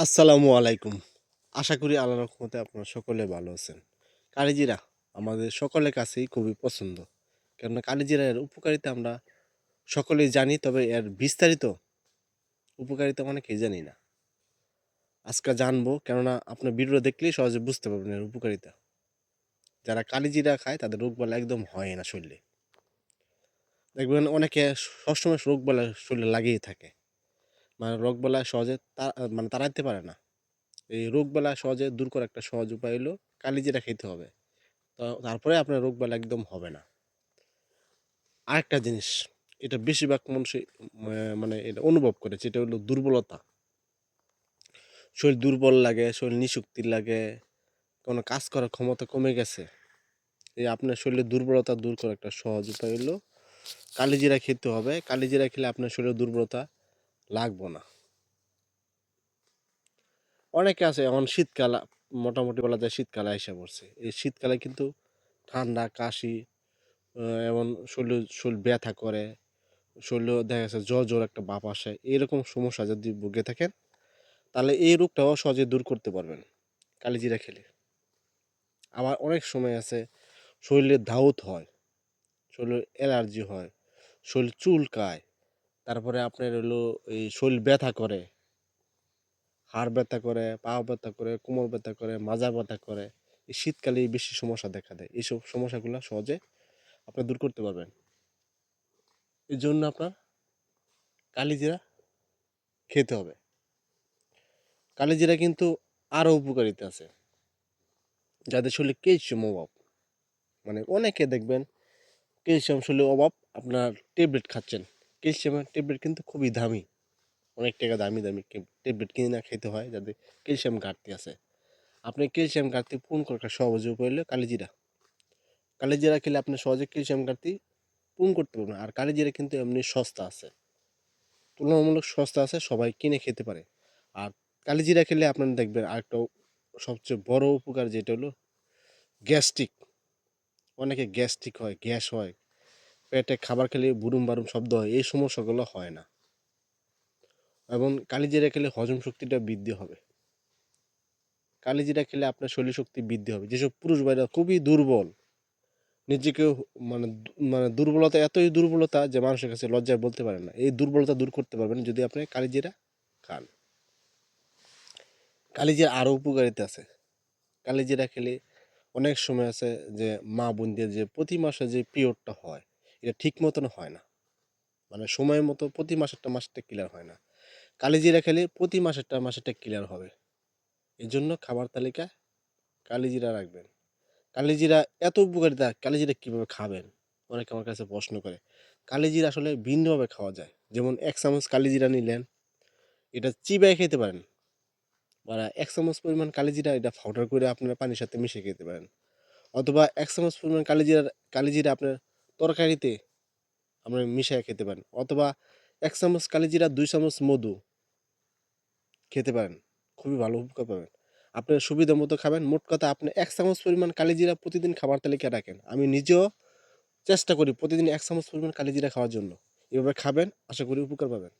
আসসালামু আলাইকুম। আশা করি আল্লাহ রহমতে আপনারা সকলে ভালো আছেন। কালিজিরা আমাদের সকলের কাছেই খুবই পছন্দ। কেননা কালিজিরা এর উপকারিতা আমরা সকলেই জানি, তবে এর বিস্তারিত উপকারিতা অনেকেই জানি না। আজকে জানব, কেননা আপনার ভিডিও দেখলেই সহজে বুঝতে পারবেন এর উপকারিতা। যারা কালিজিরা খায়, তাদের রোগবালা একদম হয় না শরীরে। দেখবেন অনেকে সবসময় রোগবালা শরীরে লাগিয়েই থাকে। মানে রোগ রোগবালা সহজে মানে তাড়াইতে পারে না। এই রোগবালা সহজে দূর করার একটা সহজ উপায় হলো কালিজিরা খেতে হবে। তো তারপরে আপনার রোগবালা একদম হবে না। আরেকটা জিনিস এটা বেশিরভাগ মানুষই আহ, মানে এটা অনুভব করে যেটা হলো দুর্বলতা। শরীর দুর্বল লাগে শরীর নিশক্তি লাগে কোনো কাজ করার ক্ষমতা কমে গেছে। এই আপনার শরীরের দুর্বলতা দূর করার একটা সহজ উপায় হলো কালিজিরা খেতে হবে। কালিজিরা খেলে আপনার শরীরের দুর্বলতা লাগবো না। অনেকে আছে, এখন শীতকাল, মোটামুটি বলা যায় শীতকালে এসে পড়ছে। এই শীতকালে কিন্তু ঠান্ডা, কাশি এমন শরীর শরীর ব্যথা করে, শরীরে দেখা যাচ্ছে জ্বর জ্বর একটা বাপ আসে এইরকম সমস্যা যদি ভুগে থাকেন, তাহলে এই রোগটাও সহজে দূর করতে পারবেন, কালিজিরা খেলে। আবার অনেক সময় আছে, শরীরে ধাউত হয়, শরীরে অ্যালার্জি হয়, শরীর চুলকায় তারপরে আপনার হলো এই শরীর ব্যথা করে। হাড় ব্যথা করে পা ব্যথা করে, কোমর ব্যথা করে, মাজা ব্যথা করে। এই শীতকালে বেশি সমস্যা দেখা দেয়। এইসব সমস্যাগুলো সহজে আপনি দূর করতে পারবেন। এর জন্য আপনার কালিজিরা খেতে হবে। কালিজিরা কিন্তু আরও উপকারিতা আছে। যাদের শরীরে ক্যালসিয়াম অভাব। মানে অনেকে দেখবেন ক্যালসিয়াম শরীরে অভাব, আপনার ট্যাবলেট খাচ্ছেন। ক্যালসিয়ামের ট্যাবলেট কিন্তু খুবই দামি। অনেক টাকা দামি দামি ট্যাবলেট কিনে না খেতে হয় যাদের ক্যালসিয়াম ঘাটতি আছে। আপনি ক্যালসিয়াম ঘাটতি পূরণ করার সহজ উপায় হলো কালিজিরা। কালিজিরা খেলে আপনি সহজে ক্যালসিয়াম ঘাটতি পূরণ করতে পারবেন, আর কালিজিরা কিন্তু এমনি সস্তা আছে। তুলনামূলক সস্তা আছে, সবাই কিনে খেতে পারে। আর কালিজিরা খেলে আপনার দেখবেন আরেকটা সবচেয়ে বড় উপকার যেটা হলো গ্যাস্ট্রিক। অনেকে গ্যাস্ট্রিক হয়, গ্যাস হয়। পেটে খাবার খেলে বুরুম বারুম শব্দ হয়, এই সমস্যাগুলো হয় না। এবং কালিজিরা খেলে হজম শক্তিটা বৃদ্ধি হবে। কালিজিরা খেলে আপনার শরীর শক্তি বৃদ্ধি হবে। যেসব পুরুষ ভাইরা খুবই দুর্বল, নিজেকে মানে মানে দুর্বলতা এতই দুর্বলতা যে মানুষের কাছে লজ্জায় বলতে পারেন না। এই দুর্বলতা দূর করতে পারবেন যদি আপনি কালিজিরা খান। কালিজিরা আরও উপকারিতা আছে। কালিজিরা খেলে অনেক সময় আছে যে মা বোনদের যে প্রতি মাসে যে পিরিয়ডটা হয় ঠিক মতন হয় না। মানে সময় মতো প্রতি মাসেরটা মাসেরটা ক্লিয়ার হয় না। কালিজিরা খেলে প্রতি মাসেরটা মাসেরটা ক্লিয়ার হবে। এই জন্য খাবার তালিকায় কালিজিরা রাখবেন। কালিজিরা এত উপকারিতা, কালিজিরা কীভাবে খাবেন? অনেকে আমার কাছে প্রশ্ন করে। কালিজিরা আসলে ভিন্নভাবে খাওয়া যায়। যেমন এক চামচ কালিজিরা নিলেন, এটা চিবাই খেতে পারেন। বা এক চামচ পরিমাণ কালিজিরা এটা পাউডার করে আপনারা পানির সাথে মিশিয়ে খেতে পারেন। অথবা এক চামচ পরিমাণ কালিজিরা কালিজিরা আপনার তরকারিতে আপনার মিশিয়ে খেতে পারেন অথবা এক চামচ কালিজিরা, দুই চামচ মধু খেতে পারেন। খুবই ভালো উপকার পাবেন। আপনার সুবিধা মতো খাবেন। মোট কথা আপনি এক চামচ পরিমাণ কালিজিরা প্রতিদিন খাবার তালিকায় রাখেন। আমি নিজেও চেষ্টা করি প্রতিদিন এক চামচ পরিমাণ কালিজিরা খাওয়ার জন্য। এভাবে খাবেন, আশা করি উপকার পাবেন।